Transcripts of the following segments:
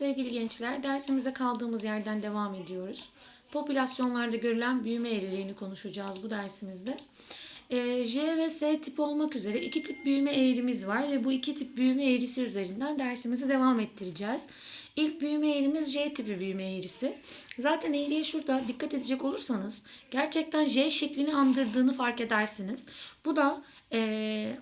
Sevgili gençler, dersimizde kaldığımız yerden devam ediyoruz. Popülasyonlarda görülen büyüme eğriliğini konuşacağız bu dersimizde. Ee, J ve S tip olmak üzere iki tip büyüme eğrimiz var ve bu iki tip büyüme eğrisi üzerinden dersimizi devam ettireceğiz. İlk büyüme eğrimiz J tipi büyüme eğrisi. Zaten eğriye şurada dikkat edecek olursanız gerçekten J şeklini andırdığını fark edersiniz. Bu da ee,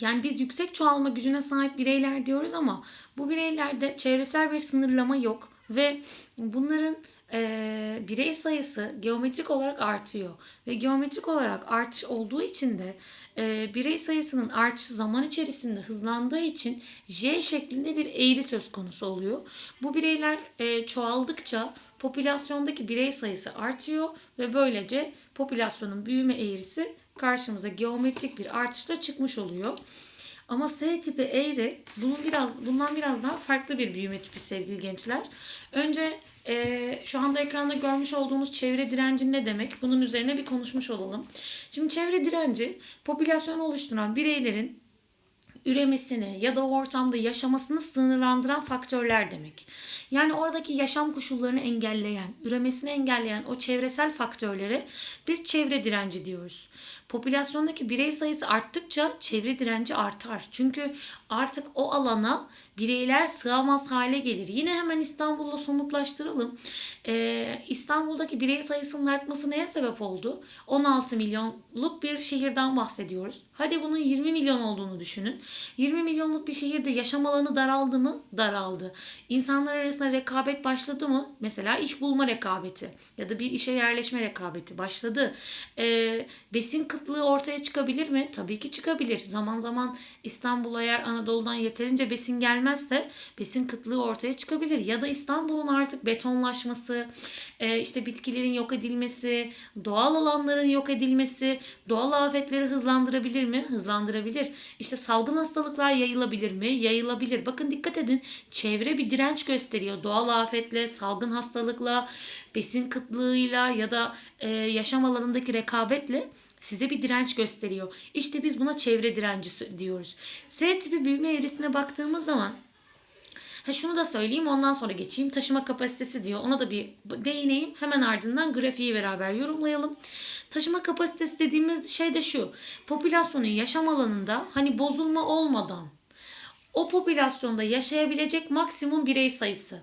yani biz yüksek çoğalma gücüne sahip bireyler diyoruz ama bu bireylerde çevresel bir sınırlama yok ve bunların eee, birey sayısı geometrik olarak artıyor ve geometrik olarak artış olduğu için de eee, birey sayısının artışı zaman içerisinde hızlandığı için J şeklinde bir eğri söz konusu oluyor. Bu bireyler eee, çoğaldıkça popülasyondaki birey sayısı artıyor ve böylece popülasyonun büyüme eğrisi karşımıza geometrik bir artışla çıkmış oluyor. Ama S tipi eğri bunun biraz bundan biraz daha farklı bir büyüme tipi sevgili gençler. Önce eee, şu anda ekranda görmüş olduğunuz çevre direnci ne demek? Bunun üzerine bir konuşmuş olalım. Şimdi çevre direnci popülasyonu oluşturan bireylerin üremesini ya da o ortamda yaşamasını sınırlandıran faktörler demek. Yani oradaki yaşam koşullarını engelleyen, üremesini engelleyen o çevresel faktörlere biz çevre direnci diyoruz. Popülasyondaki birey sayısı arttıkça çevre direnci artar. Çünkü artık o alana bireyler sığamaz hale gelir. Yine hemen İstanbul'la somutlaştıralım. Ee, İstanbul'daki birey sayısının artması neye sebep oldu? 16 milyonluk bir şehirden bahsediyoruz. Hadi bunun 20 milyon olduğunu düşünün. 20 milyonluk bir şehirde yaşam alanı daraldı mı? Daraldı. İnsanlar arasında rekabet başladı mı? Mesela iş bulma rekabeti ya da bir işe yerleşme rekabeti başladı. Ee, besin kıtlığı ortaya çıkabilir mi? Tabii ki çıkabilir. Zaman zaman İstanbul'a eğer Anadolu'dan yeterince besin gelmezse besin kıtlığı ortaya çıkabilir. Ya da İstanbul'un artık betonlaşması, e, işte bitkilerin yok edilmesi, doğal alanların yok edilmesi, doğal afetleri hızlandırabilir mi? Hızlandırabilir. İşte salgın hastalıklar yayılabilir mi? Yayılabilir. Bakın dikkat edin. Çevre bir direnç gösteriyor. Doğal afetle, salgın hastalıkla, besin kıtlığıyla ya da e, yaşam alanındaki rekabetle size bir direnç gösteriyor. İşte biz buna çevre direnci diyoruz. S tipi büyüme eğrisine baktığımız zaman Ha şunu da söyleyeyim ondan sonra geçeyim. Taşıma kapasitesi diyor. Ona da bir değineyim. Hemen ardından grafiği beraber yorumlayalım. Taşıma kapasitesi dediğimiz şey de şu. Popülasyonun yaşam alanında hani bozulma olmadan o popülasyonda yaşayabilecek maksimum birey sayısı.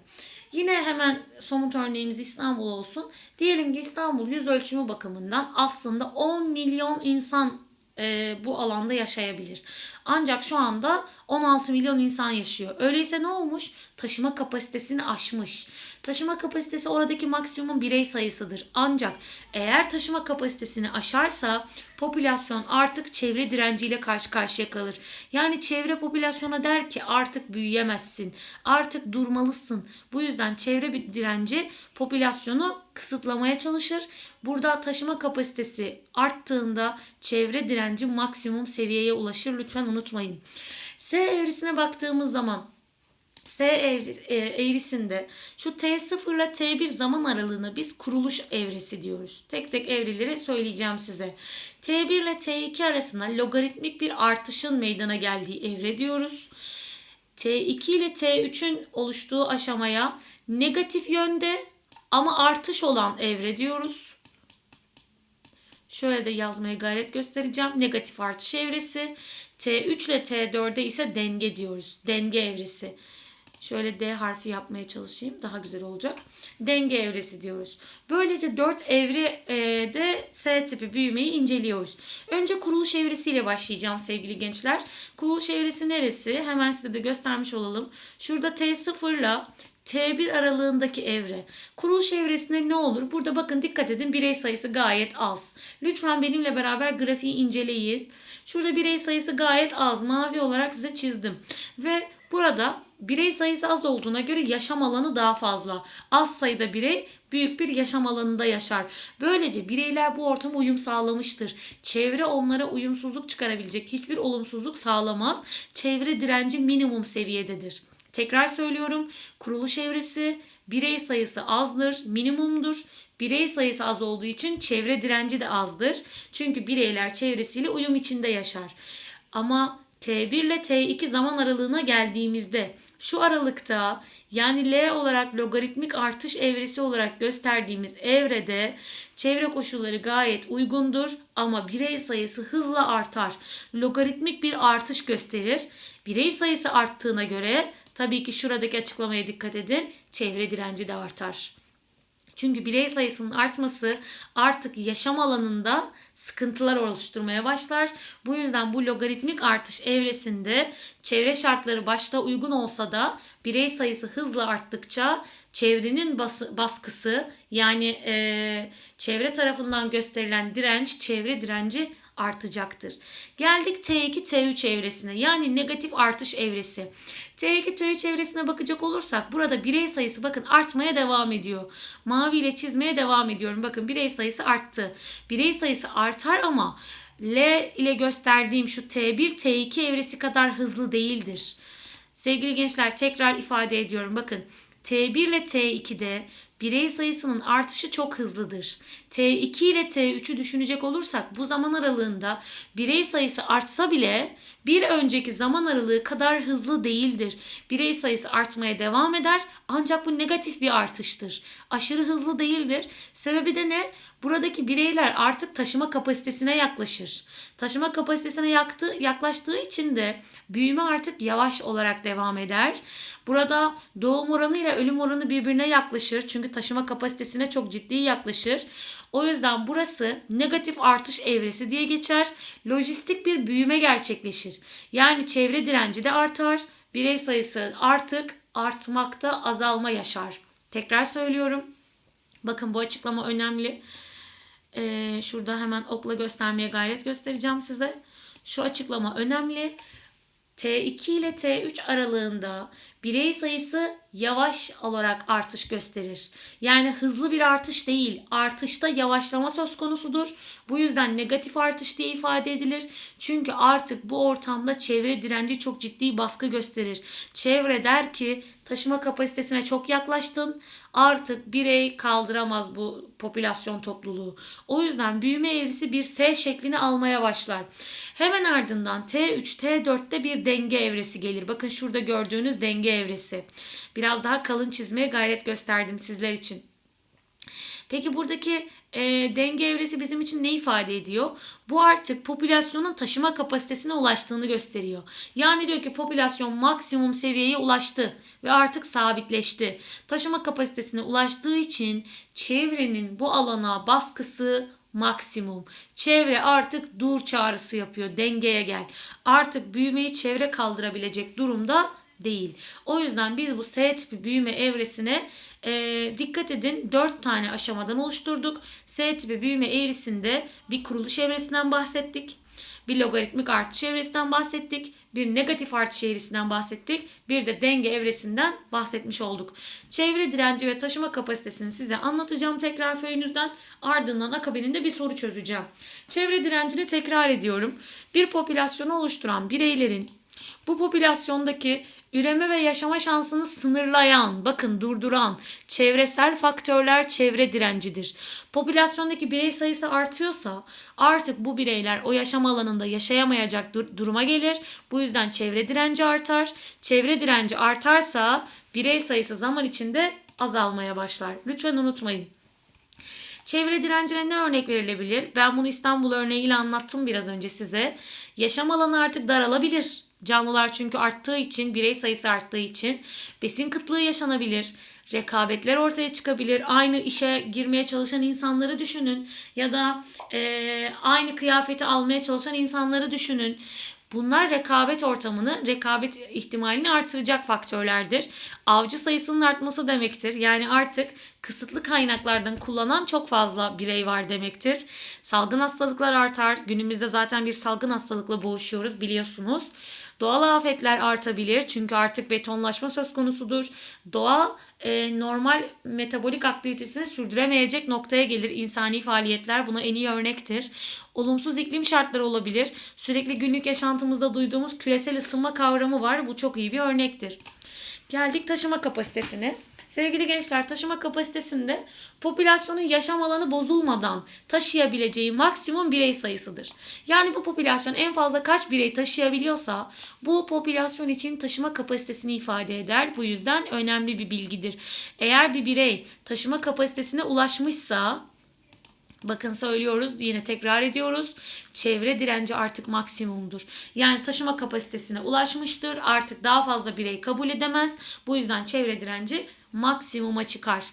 Yine hemen somut örneğimiz İstanbul olsun. Diyelim ki İstanbul yüz ölçümü bakımından aslında 10 milyon insan e, bu alanda yaşayabilir. Ancak şu anda 16 milyon insan yaşıyor. Öyleyse ne olmuş? Taşıma kapasitesini aşmış. Taşıma kapasitesi oradaki maksimum birey sayısıdır. Ancak eğer taşıma kapasitesini aşarsa popülasyon artık çevre direnciyle karşı karşıya kalır. Yani çevre popülasyona der ki artık büyüyemezsin. Artık durmalısın. Bu yüzden çevre direnci popülasyonu kısıtlamaya çalışır. Burada taşıma kapasitesi arttığında çevre direnci maksimum seviyeye ulaşır. Lütfen unutmayın. S evresine baktığımız zaman S e, eğrisinde şu T0 ile T1 zaman aralığına biz kuruluş evresi diyoruz. Tek tek evreleri söyleyeceğim size. T1 ile T2 arasında logaritmik bir artışın meydana geldiği evre diyoruz. T2 ile T3'ün oluştuğu aşamaya negatif yönde ama artış olan evre diyoruz. Şöyle de yazmaya gayret göstereceğim. Negatif artış evresi. T3 ile T4'e ise denge diyoruz. Denge evresi. Şöyle D harfi yapmaya çalışayım. Daha güzel olacak. Denge evresi diyoruz. Böylece 4 evrede S tipi büyümeyi inceliyoruz. Önce kuruluş evresiyle başlayacağım sevgili gençler. Kuruluş evresi neresi? Hemen size de göstermiş olalım. Şurada T0 ile T1 aralığındaki evre. Kuruluş evresinde ne olur? Burada bakın dikkat edin birey sayısı gayet az. Lütfen benimle beraber grafiği inceleyin. Şurada birey sayısı gayet az. Mavi olarak size çizdim. Ve burada birey sayısı az olduğuna göre yaşam alanı daha fazla. Az sayıda birey büyük bir yaşam alanında yaşar. Böylece bireyler bu ortama uyum sağlamıştır. Çevre onlara uyumsuzluk çıkarabilecek hiçbir olumsuzluk sağlamaz. Çevre direnci minimum seviyededir. Tekrar söylüyorum. Kuruluş evresi birey sayısı azdır, minimumdur. Birey sayısı az olduğu için çevre direnci de azdır. Çünkü bireyler çevresiyle uyum içinde yaşar. Ama T1 ile T2 zaman aralığına geldiğimizde şu aralıkta yani L olarak logaritmik artış evresi olarak gösterdiğimiz evrede çevre koşulları gayet uygundur ama birey sayısı hızla artar. Logaritmik bir artış gösterir. Birey sayısı arttığına göre tabii ki şuradaki açıklamaya dikkat edin. Çevre direnci de artar. Çünkü birey sayısının artması artık yaşam alanında sıkıntılar oluşturmaya başlar. Bu yüzden bu logaritmik artış evresinde çevre şartları başta uygun olsa da birey sayısı hızla arttıkça çevrenin bası, baskısı yani e, çevre tarafından gösterilen direnç, çevre direnci artacaktır. Geldik T2 T3 evresine yani negatif artış evresi. T2 T3 evresine bakacak olursak burada birey sayısı bakın artmaya devam ediyor. Mavi ile çizmeye devam ediyorum. Bakın birey sayısı arttı. Birey sayısı artar ama L ile gösterdiğim şu T1 T2 evresi kadar hızlı değildir. Sevgili gençler tekrar ifade ediyorum. Bakın T1 ile T2'de birey sayısının artışı çok hızlıdır. T2 ile T3'ü düşünecek olursak bu zaman aralığında birey sayısı artsa bile bir önceki zaman aralığı kadar hızlı değildir. Birey sayısı artmaya devam eder ancak bu negatif bir artıştır. Aşırı hızlı değildir. Sebebi de ne? Buradaki bireyler artık taşıma kapasitesine yaklaşır. Taşıma kapasitesine yaktı, yaklaştığı için de büyüme artık yavaş olarak devam eder. Burada doğum oranı ile ölüm oranı birbirine yaklaşır. Çünkü taşıma kapasitesine çok ciddi yaklaşır. O yüzden burası negatif artış evresi diye geçer. Lojistik bir büyüme gerçekleşir. Yani çevre direnci de artar. Birey sayısı artık artmakta azalma yaşar. Tekrar söylüyorum. Bakın bu açıklama önemli. Ee, şurada hemen okla göstermeye gayret göstereceğim size. Şu açıklama önemli. T2 ile T3 aralığında birey sayısı yavaş olarak artış gösterir. Yani hızlı bir artış değil, artışta yavaşlama söz konusudur. Bu yüzden negatif artış diye ifade edilir. Çünkü artık bu ortamda çevre direnci çok ciddi baskı gösterir. Çevre der ki taşıma kapasitesine çok yaklaştın. Artık birey kaldıramaz bu popülasyon topluluğu. O yüzden büyüme eğrisi bir S şeklini almaya başlar. Hemen ardından T3, T4'te bir denge evresi gelir. Bakın şurada gördüğünüz denge evresi. Biraz daha kalın çizmeye gayret gösterdim sizler için. Peki buradaki e, denge evresi bizim için ne ifade ediyor? Bu artık popülasyonun taşıma kapasitesine ulaştığını gösteriyor. Yani diyor ki popülasyon maksimum seviyeye ulaştı ve artık sabitleşti. Taşıma kapasitesine ulaştığı için çevrenin bu alana baskısı maksimum. Çevre artık dur çağrısı yapıyor. Dengeye gel. Artık büyümeyi çevre kaldırabilecek durumda değil. O yüzden biz bu S tipi büyüme evresine e, dikkat edin 4 tane aşamadan oluşturduk. S tipi büyüme eğrisinde bir kuruluş evresinden bahsettik. Bir logaritmik artış evresinden bahsettik. Bir negatif artış eğrisinden bahsettik. Bir de denge evresinden bahsetmiş olduk. Çevre direnci ve taşıma kapasitesini size anlatacağım tekrar föyünüzden. Ardından akabininde bir soru çözeceğim. Çevre direncini tekrar ediyorum. Bir popülasyonu oluşturan bireylerin bu popülasyondaki üreme ve yaşama şansını sınırlayan, bakın durduran çevresel faktörler çevre direncidir. Popülasyondaki birey sayısı artıyorsa artık bu bireyler o yaşam alanında yaşayamayacak dur- duruma gelir. Bu yüzden çevre direnci artar. Çevre direnci artarsa birey sayısı zaman içinde azalmaya başlar. Lütfen unutmayın. Çevre direncine ne örnek verilebilir? Ben bunu İstanbul örneğiyle anlattım biraz önce size. Yaşam alanı artık daralabilir. Canlılar çünkü arttığı için, birey sayısı arttığı için besin kıtlığı yaşanabilir. Rekabetler ortaya çıkabilir. Aynı işe girmeye çalışan insanları düşünün. Ya da e, aynı kıyafeti almaya çalışan insanları düşünün. Bunlar rekabet ortamını, rekabet ihtimalini artıracak faktörlerdir. Avcı sayısının artması demektir. Yani artık kısıtlı kaynaklardan kullanan çok fazla birey var demektir. Salgın hastalıklar artar. Günümüzde zaten bir salgın hastalıkla boğuşuyoruz biliyorsunuz. Doğal afetler artabilir çünkü artık betonlaşma söz konusudur. Doğa e, normal metabolik aktivitesini sürdüremeyecek noktaya gelir. İnsani faaliyetler buna en iyi örnektir. Olumsuz iklim şartları olabilir. Sürekli günlük yaşantımızda duyduğumuz küresel ısınma kavramı var. Bu çok iyi bir örnektir. Geldik taşıma kapasitesine. Sevgili gençler taşıma kapasitesinde popülasyonun yaşam alanı bozulmadan taşıyabileceği maksimum birey sayısıdır. Yani bu popülasyon en fazla kaç birey taşıyabiliyorsa bu popülasyon için taşıma kapasitesini ifade eder. Bu yüzden önemli bir bilgidir. Eğer bir birey taşıma kapasitesine ulaşmışsa Bakın söylüyoruz yine tekrar ediyoruz. Çevre direnci artık maksimumdur. Yani taşıma kapasitesine ulaşmıştır. Artık daha fazla birey kabul edemez. Bu yüzden çevre direnci maksimuma çıkar.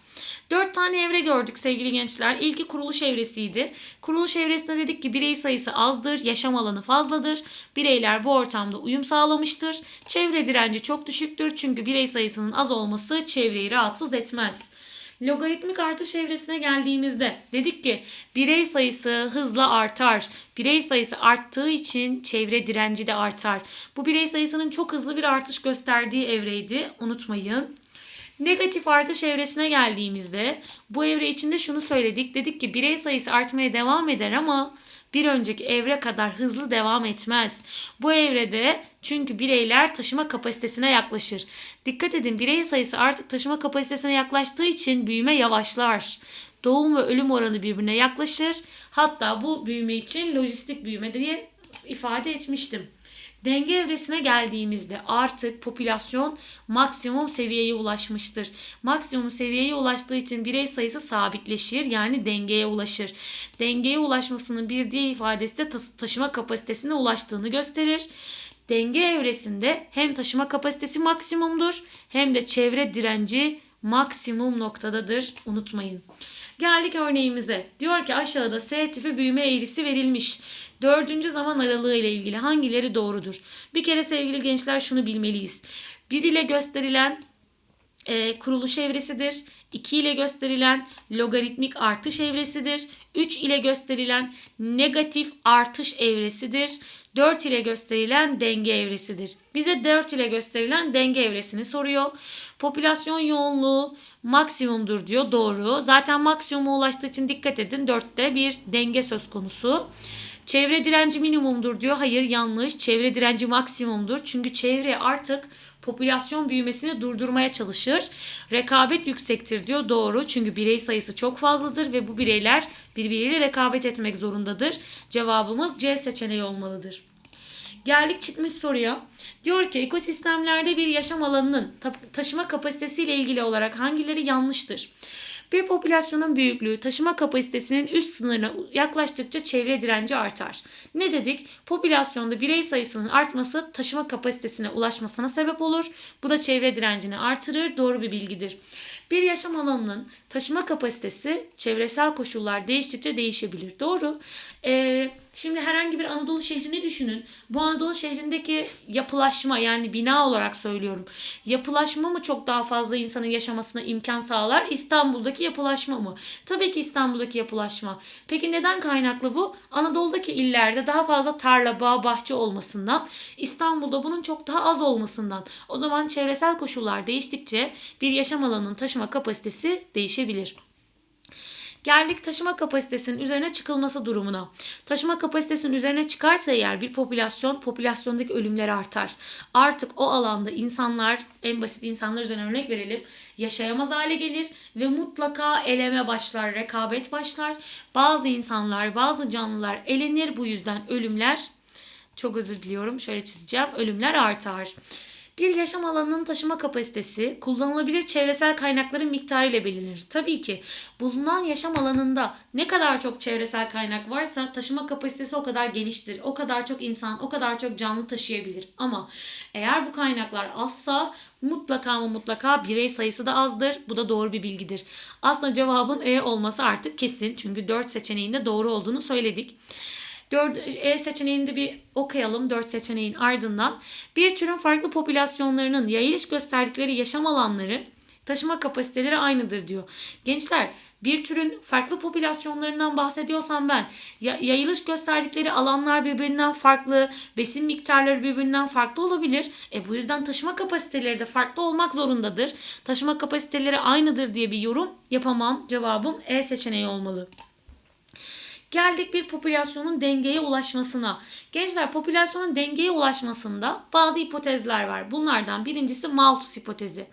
Dört tane evre gördük sevgili gençler. İlki kuruluş evresiydi. Kuruluş evresinde dedik ki birey sayısı azdır, yaşam alanı fazladır. Bireyler bu ortamda uyum sağlamıştır. Çevre direnci çok düşüktür çünkü birey sayısının az olması çevreyi rahatsız etmez. Logaritmik artış evresine geldiğimizde dedik ki birey sayısı hızla artar. Birey sayısı arttığı için çevre direnci de artar. Bu birey sayısının çok hızlı bir artış gösterdiği evreydi. Unutmayın. Negatif artış evresine geldiğimizde bu evre içinde şunu söyledik. Dedik ki birey sayısı artmaya devam eder ama bir önceki evre kadar hızlı devam etmez. Bu evrede çünkü bireyler taşıma kapasitesine yaklaşır. Dikkat edin birey sayısı artık taşıma kapasitesine yaklaştığı için büyüme yavaşlar. Doğum ve ölüm oranı birbirine yaklaşır. Hatta bu büyüme için lojistik büyüme diye ifade etmiştim. Denge evresine geldiğimizde artık popülasyon maksimum seviyeye ulaşmıştır. Maksimum seviyeye ulaştığı için birey sayısı sabitleşir yani dengeye ulaşır. Dengeye ulaşmasının bir diğer ifadesi de taşıma kapasitesine ulaştığını gösterir. Denge evresinde hem taşıma kapasitesi maksimumdur hem de çevre direnci maksimum noktadadır. Unutmayın. Geldik örneğimize. Diyor ki aşağıda S tipi büyüme eğrisi verilmiş. Dördüncü zaman aralığı ile ilgili hangileri doğrudur? Bir kere sevgili gençler şunu bilmeliyiz. 1 ile gösterilen e, kuruluş evresidir. 2 ile gösterilen logaritmik artış evresidir. 3 ile gösterilen negatif artış evresidir. 4 ile gösterilen denge evresidir. Bize 4 ile gösterilen denge evresini soruyor. Popülasyon yoğunluğu maksimumdur diyor. Doğru. Zaten maksimuma ulaştığı için dikkat edin. 4'te bir denge söz konusu. Çevre direnci minimumdur diyor. Hayır yanlış. Çevre direnci maksimumdur. Çünkü çevre artık popülasyon büyümesini durdurmaya çalışır. Rekabet yüksektir diyor. Doğru. Çünkü birey sayısı çok fazladır ve bu bireyler birbiriyle rekabet etmek zorundadır. Cevabımız C seçeneği olmalıdır. Geldik çıkmış soruya. Diyor ki ekosistemlerde bir yaşam alanının taşıma kapasitesiyle ilgili olarak hangileri yanlıştır? Bir popülasyonun büyüklüğü taşıma kapasitesinin üst sınırına yaklaştıkça çevre direnci artar. Ne dedik? Popülasyonda birey sayısının artması taşıma kapasitesine ulaşmasına sebep olur. Bu da çevre direncini artırır. Doğru bir bilgidir. Bir yaşam alanının taşıma kapasitesi çevresel koşullar değiştikçe değişebilir. Doğru. Ee, şimdi herhangi bir Anadolu şehrini düşünün. Bu Anadolu şehrindeki yapılaşma yani bina olarak söylüyorum. Yapılaşma mı çok daha fazla insanın yaşamasına imkan sağlar? İstanbul'daki yapılaşma mı? Tabii ki İstanbul'daki yapılaşma. Peki neden kaynaklı bu? Anadolu'daki illerde daha fazla tarla, bağ, bahçe olmasından, İstanbul'da bunun çok daha az olmasından. O zaman çevresel koşullar değiştikçe bir yaşam alanının taşıma kapasitesi değişebilir. Geldik taşıma kapasitesinin üzerine çıkılması durumuna. Taşıma kapasitesinin üzerine çıkarsa eğer bir popülasyon, popülasyondaki ölümler artar. Artık o alanda insanlar, en basit insanlar üzerine örnek verelim, yaşayamaz hale gelir ve mutlaka eleme başlar, rekabet başlar. Bazı insanlar, bazı canlılar elenir bu yüzden ölümler, çok özür diliyorum şöyle çizeceğim, ölümler artar. Bir yaşam alanının taşıma kapasitesi kullanılabilir çevresel kaynakların miktarı ile belirlenir. Tabii ki bulunan yaşam alanında ne kadar çok çevresel kaynak varsa taşıma kapasitesi o kadar geniştir. O kadar çok insan, o kadar çok canlı taşıyabilir. Ama eğer bu kaynaklar azsa mutlaka mı mutlaka birey sayısı da azdır. Bu da doğru bir bilgidir. Aslında cevabın E olması artık kesin. Çünkü 4 seçeneğinde doğru olduğunu söyledik. 4, E seçeneğinde bir okuyalım 4 seçeneğin ardından. Bir türün farklı popülasyonlarının yayılış gösterdikleri yaşam alanları taşıma kapasiteleri aynıdır diyor. Gençler bir türün farklı popülasyonlarından bahsediyorsam ben yayılış gösterdikleri alanlar birbirinden farklı, besin miktarları birbirinden farklı olabilir. E bu yüzden taşıma kapasiteleri de farklı olmak zorundadır. Taşıma kapasiteleri aynıdır diye bir yorum yapamam. Cevabım E seçeneği olmalı. Geldik bir popülasyonun dengeye ulaşmasına. Gençler popülasyonun dengeye ulaşmasında bazı hipotezler var. Bunlardan birincisi Malthus hipotezi.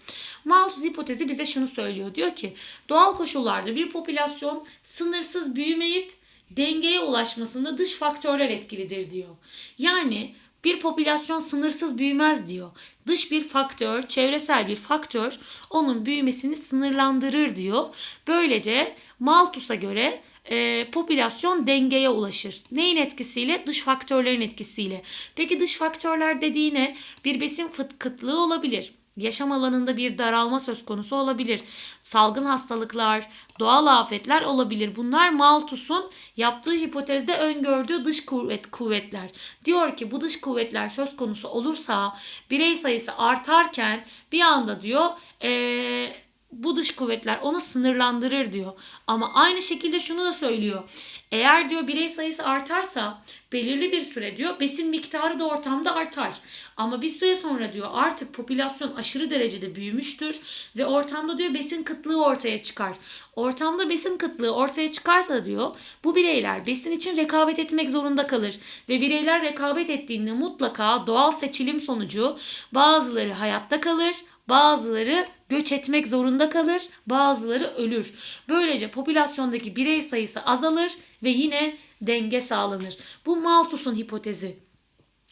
Malthus hipotezi bize şunu söylüyor. Diyor ki doğal koşullarda bir popülasyon sınırsız büyümeyip dengeye ulaşmasında dış faktörler etkilidir diyor. Yani bir popülasyon sınırsız büyümez diyor. Dış bir faktör, çevresel bir faktör onun büyümesini sınırlandırır diyor. Böylece Malthus'a göre e, popülasyon dengeye ulaşır. Neyin etkisiyle? Dış faktörlerin etkisiyle. Peki dış faktörler dediği ne? Bir besin kıtlığı olabilir. Yaşam alanında bir daralma söz konusu olabilir. Salgın hastalıklar, doğal afetler olabilir. Bunlar Malthus'un yaptığı hipotezde öngördüğü dış kuvvet kuvvetler. Diyor ki bu dış kuvvetler söz konusu olursa birey sayısı artarken bir anda diyor eee bu dış kuvvetler onu sınırlandırır diyor. Ama aynı şekilde şunu da söylüyor. Eğer diyor birey sayısı artarsa belirli bir süre diyor besin miktarı da ortamda artar. Ama bir süre sonra diyor artık popülasyon aşırı derecede büyümüştür ve ortamda diyor besin kıtlığı ortaya çıkar. Ortamda besin kıtlığı ortaya çıkarsa diyor bu bireyler besin için rekabet etmek zorunda kalır ve bireyler rekabet ettiğinde mutlaka doğal seçilim sonucu bazıları hayatta kalır, bazıları göç etmek zorunda kalır, bazıları ölür. Böylece popülasyondaki birey sayısı azalır ve yine denge sağlanır. Bu Malthus'un hipotezi.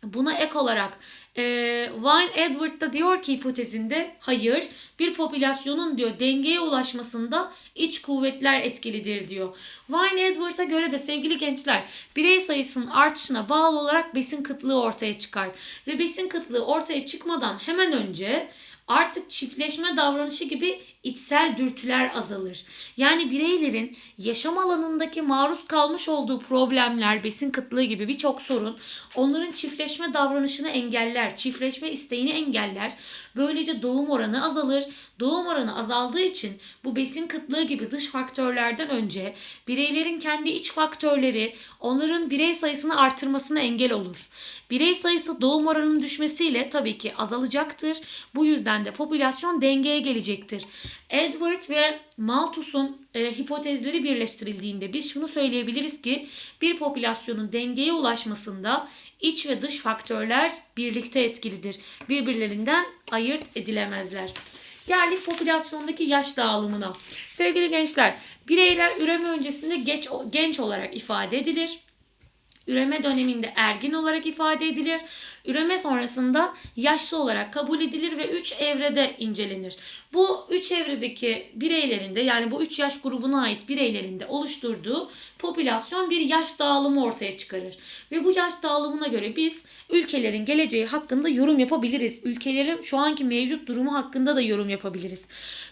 Buna ek olarak e, Wine Edward da diyor ki hipotezinde hayır bir popülasyonun diyor dengeye ulaşmasında iç kuvvetler etkilidir diyor. Wine Edward'a göre de sevgili gençler birey sayısının artışına bağlı olarak besin kıtlığı ortaya çıkar. Ve besin kıtlığı ortaya çıkmadan hemen önce artık çiftleşme davranışı gibi içsel dürtüler azalır. Yani bireylerin yaşam alanındaki maruz kalmış olduğu problemler, besin kıtlığı gibi birçok sorun onların çiftleşme davranışını engeller, çiftleşme isteğini engeller. Böylece doğum oranı azalır. Doğum oranı azaldığı için bu besin kıtlığı gibi dış faktörlerden önce bireylerin kendi iç faktörleri onların birey sayısını artırmasına engel olur. Birey sayısı doğum oranının düşmesiyle tabii ki azalacaktır. Bu yüzden de popülasyon dengeye gelecektir. Edward ve Malthus'un e, hipotezleri birleştirildiğinde biz şunu söyleyebiliriz ki bir popülasyonun dengeye ulaşmasında iç ve dış faktörler birlikte etkilidir. Birbirlerinden ayırt edilemezler. Geldik popülasyondaki yaş dağılımına. Sevgili gençler, bireyler üreme öncesinde geç, genç olarak ifade edilir. Üreme döneminde ergin olarak ifade edilir. Üreme sonrasında yaşlı olarak kabul edilir ve 3 evrede incelenir. Bu 3 evredeki bireylerinde yani bu 3 yaş grubuna ait bireylerinde oluşturduğu popülasyon bir yaş dağılımı ortaya çıkarır. Ve bu yaş dağılımına göre biz ülkelerin geleceği hakkında yorum yapabiliriz. Ülkelerin şu anki mevcut durumu hakkında da yorum yapabiliriz.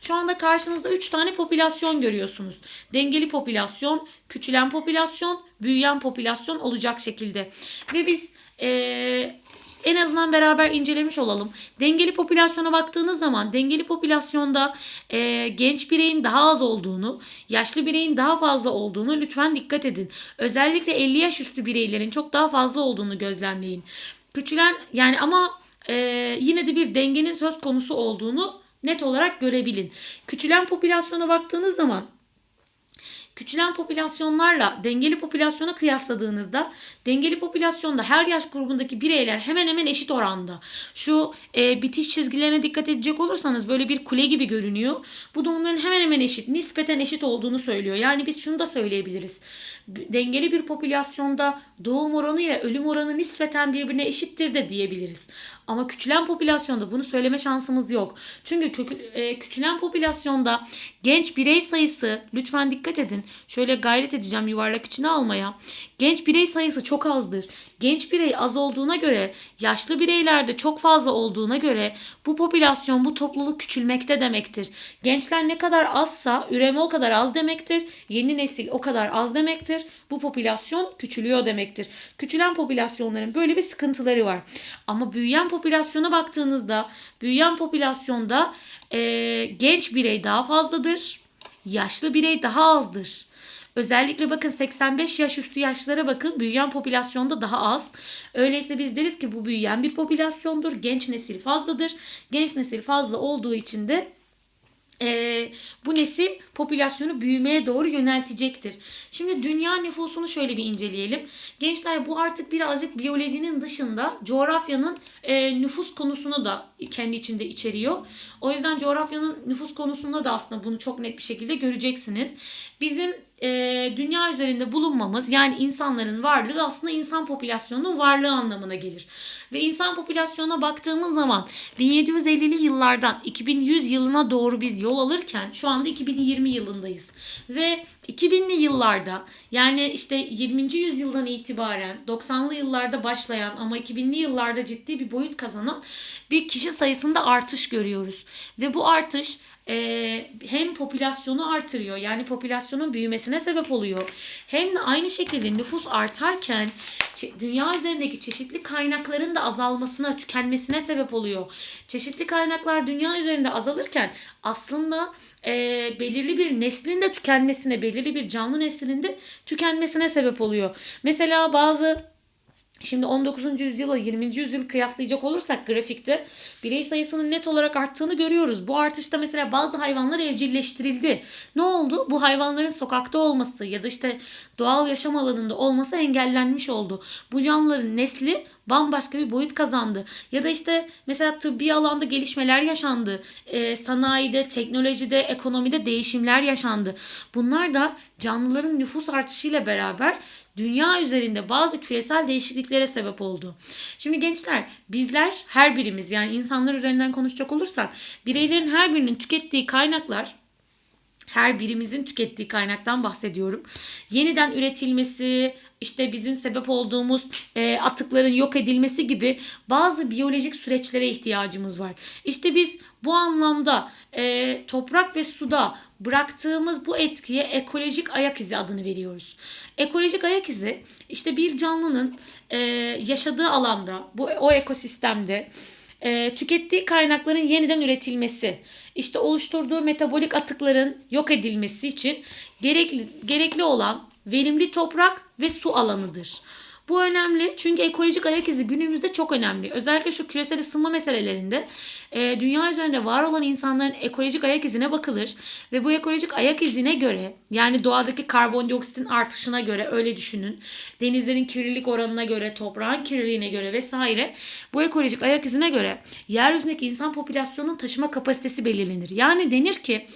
Şu anda karşınızda 3 tane popülasyon görüyorsunuz. Dengeli popülasyon, küçülen popülasyon, büyüyen popülasyon olacak şekilde. Ve biz ee, en azından beraber incelemiş olalım. Dengeli popülasyona baktığınız zaman dengeli popülasyonda e, genç bireyin daha az olduğunu, yaşlı bireyin daha fazla olduğunu lütfen dikkat edin. Özellikle 50 yaş üstü bireylerin çok daha fazla olduğunu gözlemleyin. Küçülen yani ama e, yine de bir dengenin söz konusu olduğunu net olarak görebilin. Küçülen popülasyona baktığınız zaman küçülen popülasyonlarla dengeli popülasyona kıyasladığınızda dengeli popülasyonda her yaş grubundaki bireyler hemen hemen eşit oranda. Şu e, bitiş çizgilerine dikkat edecek olursanız böyle bir kule gibi görünüyor. Bu da onların hemen hemen eşit, nispeten eşit olduğunu söylüyor. Yani biz şunu da söyleyebiliriz. Dengeli bir popülasyonda doğum oranı ile ölüm oranı nispeten birbirine eşittir de diyebiliriz. Ama küçülen popülasyonda bunu söyleme şansımız yok. Çünkü kö- e, küçülen popülasyonda genç birey sayısı lütfen dikkat edin. Şöyle gayret edeceğim yuvarlak içine almaya. Genç birey sayısı çok azdır. Genç birey az olduğuna göre, yaşlı bireylerde çok fazla olduğuna göre bu popülasyon, bu topluluk küçülmekte demektir. Gençler ne kadar azsa üreme o kadar az demektir. Yeni nesil o kadar az demektir. Bu popülasyon küçülüyor demektir. Küçülen popülasyonların böyle bir sıkıntıları var. Ama büyüyen popülasyona baktığınızda büyüyen popülasyonda e, genç birey daha fazladır. Yaşlı birey daha azdır. Özellikle bakın 85 yaş üstü yaşlara bakın büyüyen popülasyonda daha az. Öyleyse biz deriz ki bu büyüyen bir popülasyondur. Genç nesil fazladır. Genç nesil fazla olduğu için de e, bu nesil popülasyonu büyümeye doğru yöneltecektir. Şimdi dünya nüfusunu şöyle bir inceleyelim. Gençler bu artık birazcık biyolojinin dışında coğrafyanın e, nüfus konusunu da kendi içinde içeriyor. O yüzden coğrafyanın nüfus konusunda da aslında bunu çok net bir şekilde göreceksiniz. Bizim e, dünya üzerinde bulunmamız yani insanların varlığı aslında insan popülasyonunun varlığı anlamına gelir. Ve insan popülasyonuna baktığımız zaman 1750'li yıllardan 2100 yılına doğru biz yol alırken şu anda 2020 yılındayız. Ve 2000'li yıllarda yani işte 20. yüzyıldan itibaren 90'lı yıllarda başlayan ama 2000'li yıllarda ciddi bir boyut kazanan bir kişi sayısında artış görüyoruz. Ve bu artış e, hem popülasyonu artırıyor yani popülasyonun büyümesine sebep oluyor. Hem de aynı şekilde nüfus artarken dünya üzerindeki çeşitli kaynakların da azalmasına, tükenmesine sebep oluyor. Çeşitli kaynaklar dünya üzerinde azalırken aslında e, belirli bir neslin de tükenmesine, belirli bir canlı neslinin de tükenmesine sebep oluyor. Mesela bazı Şimdi 19. yüzyıla 20. yüzyıl kıyaslayacak olursak grafikte birey sayısının net olarak arttığını görüyoruz. Bu artışta mesela bazı hayvanlar evcilleştirildi. Ne oldu? Bu hayvanların sokakta olması ya da işte doğal yaşam alanında olması engellenmiş oldu. Bu canlıların nesli bambaşka bir boyut kazandı. Ya da işte mesela tıbbi alanda gelişmeler yaşandı. E, sanayide, teknolojide, ekonomide değişimler yaşandı. Bunlar da canlıların nüfus artışıyla beraber dünya üzerinde bazı küresel değişikliklere sebep oldu. Şimdi gençler bizler her birimiz yani insanlar üzerinden konuşacak olursak bireylerin her birinin tükettiği kaynaklar her birimizin tükettiği kaynaktan bahsediyorum. Yeniden üretilmesi, işte bizim sebep olduğumuz e, atıkların yok edilmesi gibi bazı biyolojik süreçlere ihtiyacımız var. İşte biz bu anlamda e, toprak ve suda bıraktığımız bu etkiye ekolojik ayak izi adını veriyoruz. Ekolojik ayak izi işte bir canlının e, yaşadığı alanda, bu o ekosistemde e, tükettiği kaynakların yeniden üretilmesi, işte oluşturduğu metabolik atıkların yok edilmesi için gerekli, gerekli olan verimli toprak ve su alanıdır. Bu önemli çünkü ekolojik ayak izi günümüzde çok önemli. Özellikle şu küresel ısınma meselelerinde e, dünya üzerinde var olan insanların ekolojik ayak izine bakılır ve bu ekolojik ayak izine göre yani doğadaki karbondioksitin artışına göre öyle düşünün. Denizlerin kirlilik oranına göre, toprağın kirliliğine göre vesaire bu ekolojik ayak izine göre yeryüzündeki insan popülasyonunun taşıma kapasitesi belirlenir. Yani denir ki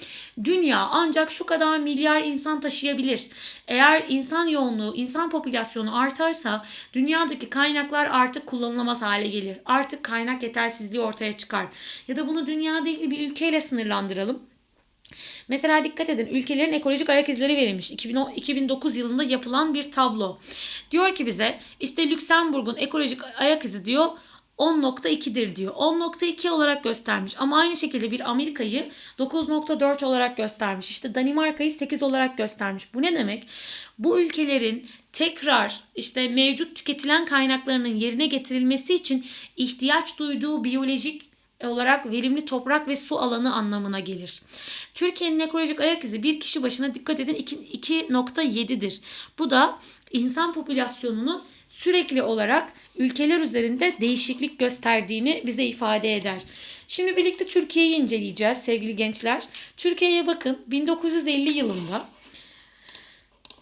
dünya ancak şu kadar milyar insan taşıyabilir. Eğer insan yoğunluğu, insan popülasyonu artarsa dünyadaki kaynaklar artık kullanılamaz hale gelir. Artık kaynak yetersizliği ortaya çıkar. Ya da bunu dünya değil bir ülkeyle sınırlandıralım. Mesela dikkat edin ülkelerin ekolojik ayak izleri verilmiş. 2009 yılında yapılan bir tablo. Diyor ki bize işte Lüksemburg'un ekolojik ayak izi diyor 10.2'dir diyor. 10.2 olarak göstermiş ama aynı şekilde bir Amerika'yı 9.4 olarak göstermiş. İşte Danimarka'yı 8 olarak göstermiş. Bu ne demek? Bu ülkelerin tekrar işte mevcut tüketilen kaynaklarının yerine getirilmesi için ihtiyaç duyduğu biyolojik olarak verimli toprak ve su alanı anlamına gelir. Türkiye'nin ekolojik ayak izi bir kişi başına dikkat edin 2.7'dir. Bu da insan popülasyonunun sürekli olarak ülkeler üzerinde değişiklik gösterdiğini bize ifade eder. Şimdi birlikte Türkiye'yi inceleyeceğiz sevgili gençler. Türkiye'ye bakın 1950 yılında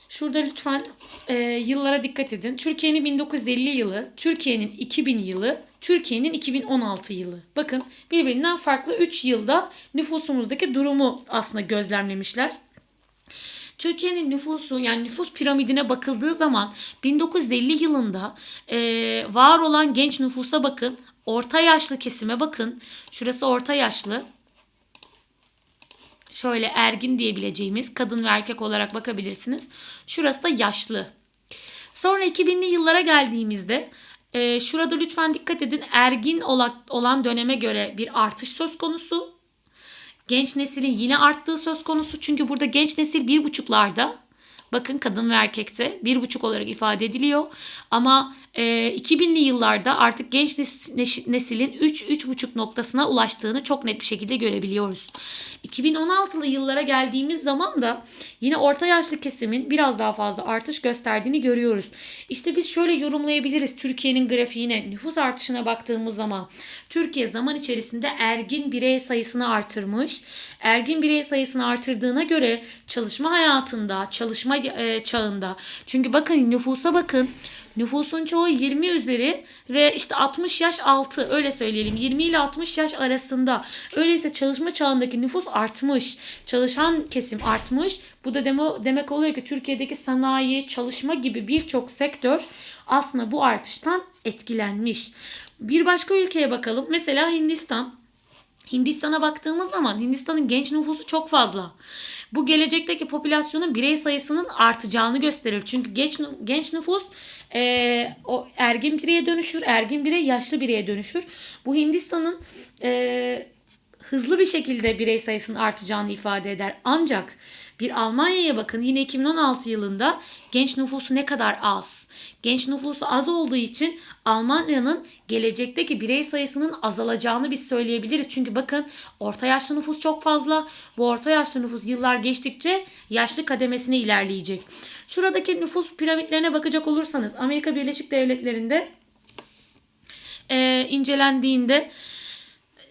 Şurada lütfen e, yıllara dikkat edin. Türkiye'nin 1950 yılı, Türkiye'nin 2000 yılı, Türkiye'nin 2016 yılı. Bakın birbirinden farklı 3 yılda nüfusumuzdaki durumu aslında gözlemlemişler. Türkiye'nin nüfusu yani nüfus piramidine bakıldığı zaman 1950 yılında e, var olan genç nüfusa bakın. Orta yaşlı kesime bakın. Şurası orta yaşlı. Şöyle ergin diyebileceğimiz kadın ve erkek olarak bakabilirsiniz. Şurası da yaşlı. Sonra 2000'li yıllara geldiğimizde e, şurada lütfen dikkat edin ergin olan döneme göre bir artış söz konusu. Genç neslin yine arttığı söz konusu. Çünkü burada genç nesil bir buçuklarda. Bakın kadın ve erkekte bir buçuk olarak ifade ediliyor. Ama e, 2000'li yıllarda artık genç neslin 3-3,5 noktasına ulaştığını çok net bir şekilde görebiliyoruz. 2016'lı yıllara geldiğimiz zaman da yine orta yaşlı kesimin biraz daha fazla artış gösterdiğini görüyoruz. İşte biz şöyle yorumlayabiliriz Türkiye'nin grafiğine, nüfus artışına baktığımız zaman. Türkiye zaman içerisinde ergin birey sayısını artırmış. Ergin birey sayısını artırdığına göre çalışma hayatında, çalışma e, çağında. Çünkü bakın nüfusa bakın. Nüfusun çoğu 20 üzeri ve işte 60 yaş altı öyle söyleyelim 20 ile 60 yaş arasında. Öyleyse çalışma çağındaki nüfus artmış. Çalışan kesim artmış. Bu da demo, demek oluyor ki Türkiye'deki sanayi, çalışma gibi birçok sektör aslında bu artıştan etkilenmiş. Bir başka ülkeye bakalım. Mesela Hindistan. Hindistan'a baktığımız zaman Hindistan'ın genç nüfusu çok fazla. Bu gelecekteki popülasyonun birey sayısının artacağını gösterir. Çünkü genç, genç nüfus e, o ergin bireye dönüşür. Ergin birey yaşlı bireye dönüşür. Bu Hindistan'ın e, hızlı bir şekilde birey sayısının artacağını ifade eder. Ancak bir Almanya'ya bakın yine 2016 yılında genç nüfusu ne kadar az. Genç nüfusu az olduğu için Almanya'nın gelecekteki birey sayısının azalacağını biz söyleyebiliriz. Çünkü bakın orta yaşlı nüfus çok fazla. Bu orta yaşlı nüfus yıllar geçtikçe yaşlı kademesine ilerleyecek. Şuradaki nüfus piramitlerine bakacak olursanız Amerika Birleşik Devletleri'nde e, incelendiğinde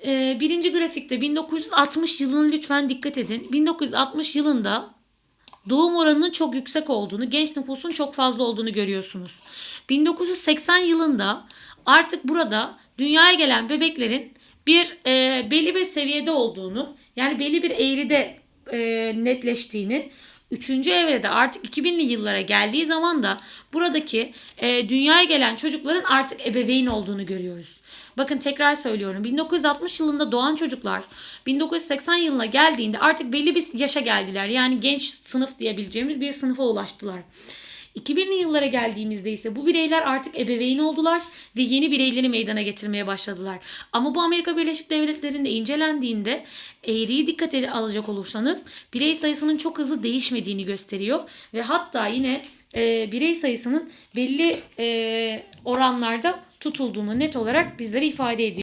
e, birinci grafikte 1960 yılını lütfen dikkat edin. 1960 yılında doğum oranının çok yüksek olduğunu, genç nüfusun çok fazla olduğunu görüyorsunuz. 1980 yılında artık burada dünyaya gelen bebeklerin bir e, belli bir seviyede olduğunu, yani belli bir eğride e, netleştiğini, Üçüncü evrede artık 2000'li yıllara geldiği zaman da buradaki e, dünyaya gelen çocukların artık ebeveyn olduğunu görüyoruz. Bakın tekrar söylüyorum 1960 yılında doğan çocuklar 1980 yılına geldiğinde artık belli bir yaşa geldiler. Yani genç sınıf diyebileceğimiz bir sınıfa ulaştılar. 2000'li yıllara geldiğimizde ise bu bireyler artık ebeveyn oldular ve yeni bireyleri meydana getirmeye başladılar. Ama bu Amerika Birleşik Devletleri'nde incelendiğinde eğriyi dikkate alacak olursanız birey sayısının çok hızlı değişmediğini gösteriyor ve hatta yine e, birey sayısının belli e, oranlarda tutulduğunu net olarak bizlere ifade ediyor.